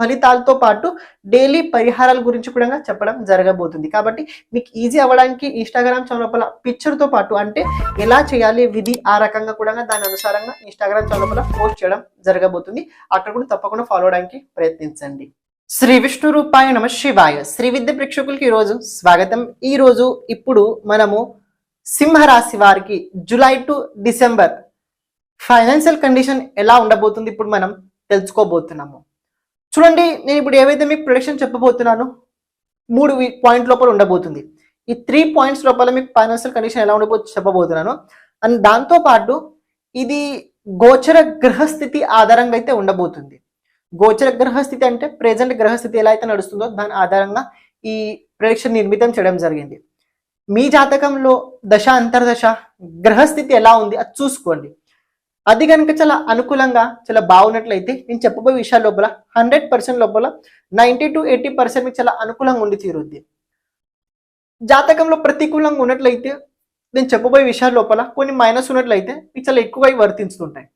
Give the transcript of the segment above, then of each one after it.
ఫలితాలతో పాటు డైలీ పరిహారాల గురించి కూడా చెప్పడం జరగబోతుంది. కాబట్టి మీకు ఈజీ అవ్వడానికి ఇన్స్టాగ్రామ్ ఛానల్ పిక్చర్తో పాటు అంటే ఎలా చేయాలి విధి ఆ రకంగా కూడా దాని అనుసారంగా ఇన్స్టాగ్రామ్ ఛానల్ పోస్ట్ చేయడం జరగబోతుంది. అక్కడ కూడా తప్పకుండా ఫాలో అవడానికి ప్రయత్నించండి. శ్రీ విష్ణు రూపాయ నమ శివాయ. శ్రీ విద్య ప్రేక్షకులకి ఈరోజు స్వాగతం. ఈ రోజు ఇప్పుడు మనము సింహరాశి వారికి July to December financial condition ఎలా ఉండబోతుంది ఇప్పుడు మనం తెలుసుకోబోతున్నాము. చూడండి నేను ఇప్పుడు ఏవైతే మీకు ప్రొడక్షన్ చెప్పబోతున్నాను మూడు పాయింట్ లోపల ఉండబోతుంది. ఈ త్రీ పాయింట్స్ లోపల మీకు ఫైనాన్షియల్ కండిషన్ ఎలా ఉండబో చెప్పబోతున్నాను. అండ్ దాంతో పాటు ఇది గోచర గ్రహస్థితి ఆధారంగా అయితే ఉండబోతుంది. గోచర గ్రహస్థితి అంటే ప్రెజెంట్ గ్రహస్థితి ఎలా అయితే నడుస్తుందో దాని ఆధారంగా ఈ ప్రొడక్షన్ నిర్మితం చేయడం జరిగింది. మీ జాతకంలో దశ అంతర్దశ గ్రహస్థితి ఎలా ఉంది అది చూసుకోండి. అది కనుక చాలా అనుకూలంగా చాలా బాగున్నట్లయితే నేను చెప్పబోయే విషయాల లోపల హండ్రెడ్ పర్సెంట్ లోపల నైంటీ టు ఎయిటీ పర్సెంట్ మీకు చాలా అనుకూలంగా ఉండి తీరుద్ది. జాతకంలో ప్రతికూలంగా ఉన్నట్లయితే నేను చెప్పబోయే విషయాల లోపల కొన్ని మైనస్ ఉన్నట్లయితే మీకు చాలా ఎక్కువగా వర్తిస్తుంటాయి. వర్తించుతుంటాయి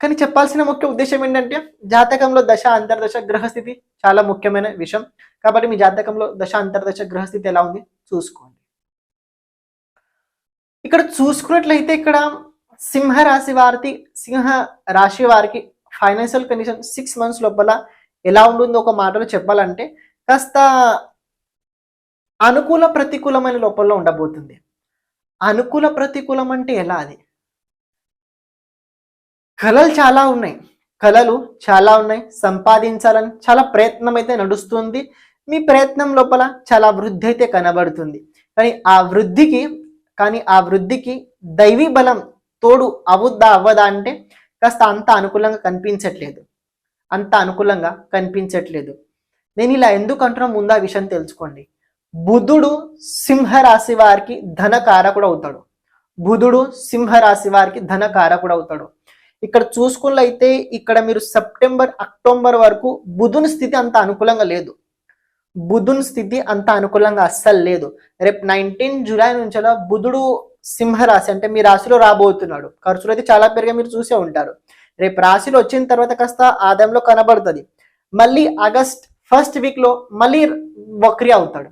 కానీ చెప్పాల్సిన ముఖ్య ఉద్దేశం ఏంటంటే జాతకంలో దశ అంతర్దశ గ్రహస్థితి చాలా ముఖ్యమైన విషయం. కాబట్టి మీ జాతకంలో దశ అంతర్దశ గ్రహస్థితి ఎలా ఉంది? చూసుకోండి. ఇక్కడ చూసుకున్నట్లయితే ఇక్కడ సింహ రాశి వారికి సింహ రాశి వారికి ఫైనాన్షియల్ కండిషన్ సిక్స్ మంత్స్ లోపల ఎలా ఉంటుందో ఒక మాటలో చెప్పాలంటే కాస్త అనుకూల ప్రతికూలమైన లోపల ఉండబోతుంది. అనుకూల ప్రతికూలం అంటే ఎలా అది? కళలు చాలా ఉన్నాయి. కళలు చాలా ఉన్నాయి. సంపాదించాలని చాలా ప్రయత్నం అయితే నడుస్తుంది. మీ ప్రయత్నం లోపల చాలా వృద్ధి అయితే కనబడుతుంది. కానీ ఆ వృద్ధికి కానీ ఆ వృద్ధికి దైవీ బలం తోడు అవుద్దా అవ్వదా అంటే కాస్త అంత అనుకూలంగా కనిపించట్లేదు. అంత అనుకూలంగా కనిపించట్లేదు. నేను ఇలా ఎందుకు అంటున్నా ముందు ఆ విషయం తెలుసుకోండి. బుధుడు సింహరాశి వారికి ధనకారకుడు అవుతాడు. బుధుడు సింహరాశి వారికి ధనకారకుడు అవుతాడు. ఇక్కడ చూసుకున్నైతే ఇక్కడ మీరు సెప్టెంబర్ అక్టోబర్ వరకు బుధుని స్థితి అంత అనుకూలంగా లేదు. బుధుని స్థితి అంత అనుకూలంగా అస్సలు లేదు. రేపు నైన్టీన్ జూలై నుంచి బుధుడు సింహరాశి అంటే మీ రాశిలో రాబోతున్నాడు. ఖర్చులు అయితే చాలా పెరిగా మీరు చూసే ఉంటారు. రేపు రాశిలో వచ్చిన తర్వాత కాస్త ఆదాయంలో కనబడుతుంది. మళ్ళీ ఆగస్ట్ ఫస్ట్ వీక్లో మళ్ళీ వక్రి అవుతాడు.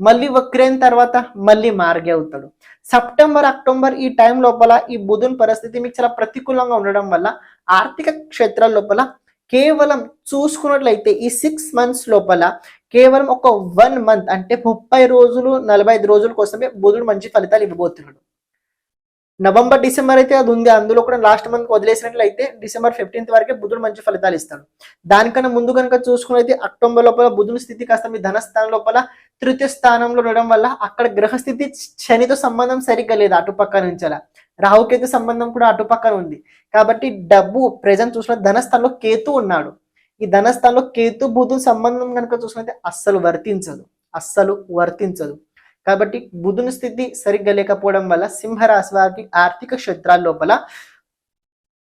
మళ్ళీ వక్రి అయిన తర్వాత మళ్ళీ మార్గి అవుతాడు. సెప్టెంబర్ అక్టోబర్ ఈ టైం లోపల ఈ బుధుని పరిస్థితి మీకు చాలా ప్రతికూలంగా ఉండడం వల్ల ఆర్థిక క్షేత్రాల లోపల కేవలం చూసుకున్నట్లయితే ఈ సిక్స్ మంత్స్ లోపల కేవలం ఒక వన్ మంత్ అంటే ముప్పై రోజులు నలభై ఐదు రోజుల కోసమే బుధుడు మంచి ఫలితాలు ఇవ్వబోతున్నాడు. నవంబర్ డిసెంబర్ అయితే అది ఉంది. అందులో కూడా లాస్ట్ మంత్ వదిలేసినట్లయితే డిసెంబర్ ఫిఫ్టీన్త్ వరకే బుధుడు మంచి ఫలితాలు ఇస్తాడు. దానికన్నా ముందు కనుక చూసుకున్నైతే అక్టోబర్ లోపల బుధుని స్థితి కాస్త మీ ధనస్థానం లోపల తృతీయ స్థానంలో ఉండడం వల్ల అక్కడ గ్రహస్థితి శనితో సంబంధం సరిగ్గా లేదు అటుపక్క నుంచి అలా. రాహుకేతు సంబంధం కూడా అటుపక్కన ఉంది. కాబట్టి డబ్బు ప్రజెంట్ చూసిన ధనస్థానంలో కేతు ఉన్నాడు. ఈ ధనస్థానంలో కేతు బుధుని సంబంధం కనుక చూసినట్లయితే అస్సలు వర్తించదు. అస్సలు వర్తించదు. కాబట్టి బుధుని స్థితి సరిగ్గా లేకపోవడం వల్ల సింహరాశి వారికి ఆర్థిక క్షేత్రాల లోపల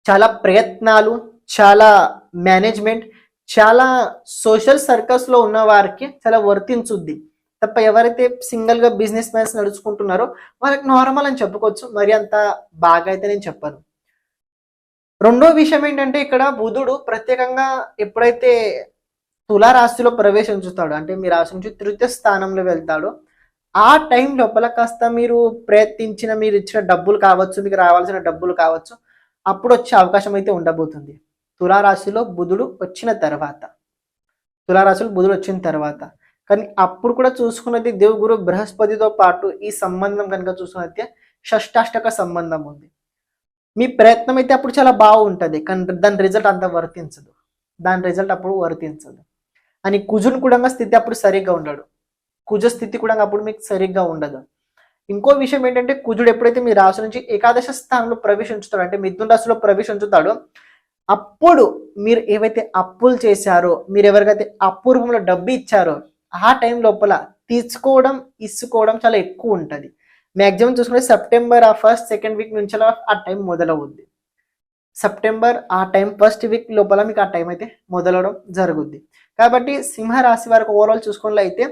చాలా ప్రయత్నాలు చాలా మేనేజ్మెంట్ చాలా సోషల్ సర్కల్స్లో ఉన్న వారికి చాలా వర్తించుద్ది. తప్ప ఎవరైతే సింగిల్గా బిజినెస్ మ్యాన్స్ నడుచుకుంటున్నారో వాళ్ళకి నార్మల్ అని చెప్పుకోవచ్చు. మరి అంత బాగా అయితే నేను చెప్పాను. రెండో విషయం ఏంటంటే ఇక్కడ బుధుడు ప్రత్యేకంగా ఎప్పుడైతే తులా రాశిలో ప్రవేశించుతాడు అంటే మీ రాశి నుంచి తృతీయ స్థానంలో వెళ్తాడో ఆ టైం లోపల కాస్త మీరు ప్రయత్నించిన మీరు ఇచ్చిన డబ్బులు కావచ్చు మీకు రావాల్సిన డబ్బులు కావచ్చు అప్పుడు వచ్చే అవకాశం అయితే ఉండబోతుంది. తులారాశిలో బుధుడు వచ్చిన తర్వాత. తులారాశిలో బుధుడు వచ్చిన తర్వాత. కానీ అప్పుడు కూడా చూసుకున్నది దేవుగురు బృహస్పతితో పాటు ఈ సంబంధం కనుక చూసుకున్నైతే షష్టాష్టక సంబంధం ఉంది. మీ ప్రయత్నం అయితే అప్పుడు చాలా బాగుంటుంది. కానీ దాని రిజల్ట్ అంత వర్తించదు. దాని రిజల్ట్ అప్పుడు వర్తించదు. అని కుజున్ కూడా స్థితి అప్పుడు సరిగ్గా ఉండడు. కుజ స్థితి కూడా అప్పుడు మీకు సరిగ్గా ఉండదు. ఇంకో విషయం ఏంటంటే కుజుడు ఎప్పుడైతే మీ రాశి నుంచి ఏకాదశ స్థానంలో ప్రవేశించుతాడు అంటే మిథున రాశిలో ప్రవేశించుతాడో అప్పుడు మీరు ఏవైతే అప్పులు చేశారో మీరు ఎవరికైతే అప్పు రూపంలో డబ్బు ఇచ్చారో ఆ టైం లోపల తీసుకోవడం ఇసుకోవడం చాలా ఎక్కువ ఉంటుంది. మ్యాక్సిమం చూసుకుంటే సెప్టెంబర్ ఆ ఫస్ట్ సెకండ్ వీక్ నుంచి ఆ టైం మొదలవుద్ది. సెప్టెంబర్ ఆ టైం ఫస్ట్ వీక్ లోపల మీకు ఆ టైం అయితే మొదలవడం జరుగుద్ది. కాబట్టి సింహ రాశి వారికి ఓవరాల్ చూసుకున్నట్లు అయితే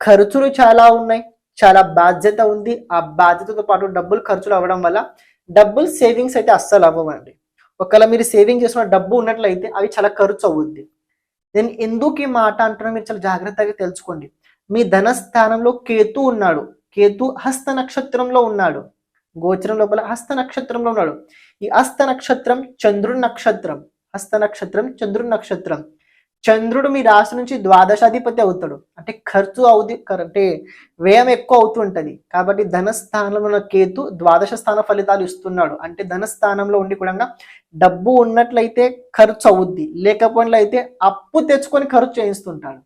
ఖర్చులు చాలా ఉన్నాయి చాలా బాధ్యత ఉంది. ఆ బాధ్యతతో పాటు డబ్బులు ఖర్చులు అవ్వడం వల్ల డబ్బులు సేవింగ్స్ అయితే అస్సలు అవ్వవండి. ఒకవేళ మీరు సేవింగ్ చేసిన డబ్బు ఉన్నట్లయితే అవి చాలా ఖర్చు అవుద్ది. నేను ఎందుకు ఈ మాట అంటున్నా మీరు చాలా జాగ్రత్తగా తెలుసుకోండి. మీ ధన స్థానంలో కేతు ఉన్నాడు. కేతు హస్త నక్షత్రంలో ఉన్నాడు. గోచరం లోపల హస్త నక్షత్రంలో ఉన్నాడు. ఈ హస్త నక్షత్రం చంద్రుడి నక్షత్రం. హస్త నక్షత్రం చంద్రుడి నక్షత్రం. చంద్రుడు మీ రాశి నుంచి ద్వాదశాధిపతి అవుతాడు. అంటే ఖర్చు అవుది అంటే వ్యయం ఎక్కువ అవుతుంటది కాబట్టి ధనస్థానంలో ఉన్న కేతు ద్వాదశ స్థాన ఫలితాలు ఇస్తున్నాడు. అంటే ధనస్థానంలో ఉండి కూడా డబ్బు ఉన్నట్లయితే ఖర్చు అవుద్ది. లేకపోయినట్లయితే అప్పు తెచ్చుకొని ఖర్చు చేయిస్తుంటాడు.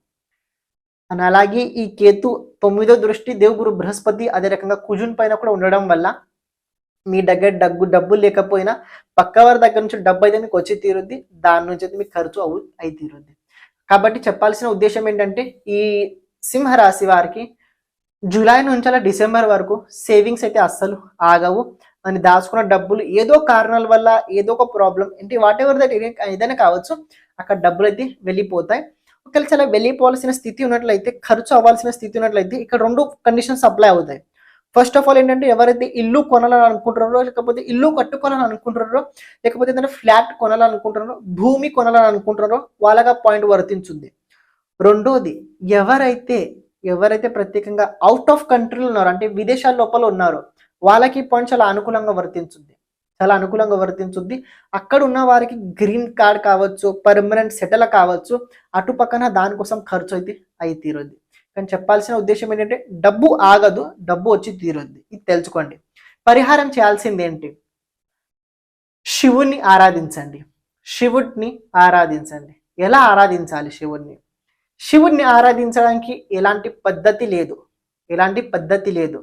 అని అలాగే ఈ కేతు తొమ్మిదో దృష్టి దేవుగురు బృహస్పతి అదే రకంగా కుజున్ పైన కూడా ఉండడం వల్ల మీ దగ్గర డబ్బు డబ్బు లేకపోయినా పక్క వారి దగ్గర నుంచి డబ్బు అయితే మీకు వచ్చి తీరుద్ది. దాని నుంచి అయితే మీకు ఖర్చు అవు అయి తీరుద్ది. కాబట్టి చెప్పాల్సిన ఉద్దేశం ఏంటంటే ఈ సింహరాశి వారికి జూలై నుంచి అలా డిసెంబర్ వరకు సేవింగ్స్ అయితే అస్సలు ఆగవు. అని దాచుకున్న డబ్బులు ఏదో కారణాల వల్ల ఏదో ఒక ప్రాబ్లం ఏంటి వాట్ ఎవర్ దట్ ఏదైనా కావచ్చు అక్కడ డబ్బులు అయితే వెళ్ళిపోతాయి. ఒకవేళ చాలా వెళ్ళిపోవాల్సిన స్థితి ఉన్నట్లయితే ఖర్చు అవ్వాల్సిన స్థితి ఉన్నట్లయితే ఇక్కడ రెండు కండిషన్స్ అప్లై అవుతాయి. ఫస్ట్ ఆఫ్ ఆల్ ఏంటంటే ఎవరైతే ఇల్లు కొనాలని అనుకుంటున్నారో లేకపోతే ఇల్లు కట్టుకోవాలని అనుకుంటున్నారో లేకపోతే ఏదైనా ఫ్లాట్ కొనాలని అనుకుంటున్నారో భూమి కొనాలని అనుకుంటున్నారో వాళ్ళగా పాయింట్ వర్తించుంది రెండోది ఎవరైతే ఎవరైతే ప్రత్యేకంగా అవుట్ ఆఫ్ కంట్రీలో ఉన్నారో అంటే విదేశాల లోపల ఉన్నారో వాళ్ళకి పాయింట్ చాలా అనుకూలంగా వర్తించుంది చాలా అనుకూలంగా వర్తించుద్ది. అక్కడ ఉన్న వారికి గ్రీన్ కార్డ్ కావచ్చు పర్మనెంట్ సెటిల్ కావచ్చు అటు పక్కన దానికోసం ఖర్చు అయితే అయి తీరుద్ది. కానీ చెప్పాల్సిన ఉద్దేశం ఏంటంటే డబ్బు ఆగదు డబ్బు వచ్చి తీరుద్ది. ఇది తెలుసుకోండి. పరిహారం చేయాల్సింది ఏంటి? శివుణ్ణి ఆరాధించండి. శివుడిని ఆరాధించండి. ఎలా ఆరాధించాలి శివుణ్ణి? శివుణ్ణి ఆరాధించడానికి ఎలాంటి పద్ధతి లేదు. ఎలాంటి పద్ధతి లేదు.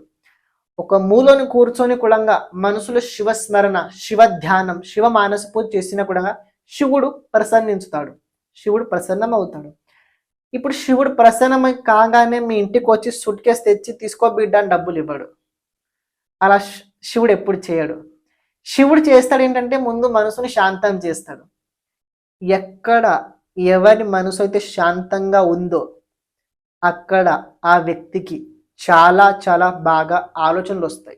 ఒక మూలను కూర్చొని కూడా మనసులో శివస్మరణ శివ ధ్యానం శివ మానస పూజ చేసిన కూడా శివుడు ప్రసన్నించుతాడు. శివుడు ప్రసన్నం అవుతాడు ఇప్పుడు శివుడు ప్రసన్నమై కాగానే మీ ఇంటికి వచ్చి సుట్ కేసు తెచ్చి తీసుకో బిడ్డ అని డబ్బులు ఇవ్వడు. అలా శివుడు ఎప్పుడు చేయడు. శివుడు చేస్తాడు ఏంటంటే ముందు మనసుని శాంతం చేస్తాడు. ఎక్కడ ఎవరి మనసు అయితే శాంతంగా ఉందో అక్కడ ఆ వ్యక్తికి చాలా చాలా బాగా ఆలోచనలు వస్తాయి.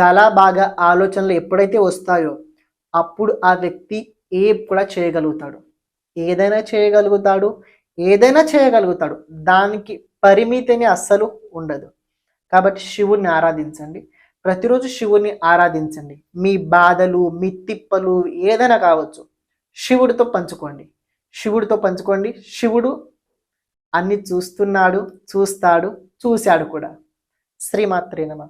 చాలా బాగా ఆలోచనలు ఎప్పుడైతే వస్తాయో అప్పుడు ఆ వ్యక్తి ఏ కూడా చేయగలుగుతాడు. ఏదైనా చేయగలుగుతాడు ఏదైనా చేయగలుగుతాడు. దానికి పరిమితిని అస్సలు ఉండదు. కాబట్టి శివుణ్ణి ఆరాధించండి. ప్రతిరోజు శివుణ్ణి ఆరాధించండి. మీ బాధలు మీ తిప్పలు ఏదైనా కావచ్చు శివుడితో పంచుకోండి. శివుడితో పంచుకోండి. శివుడు అన్ని చూస్తున్నాడు చూస్తాడు. చూశాడు కూడా. శ్రీమాత్రే నమ.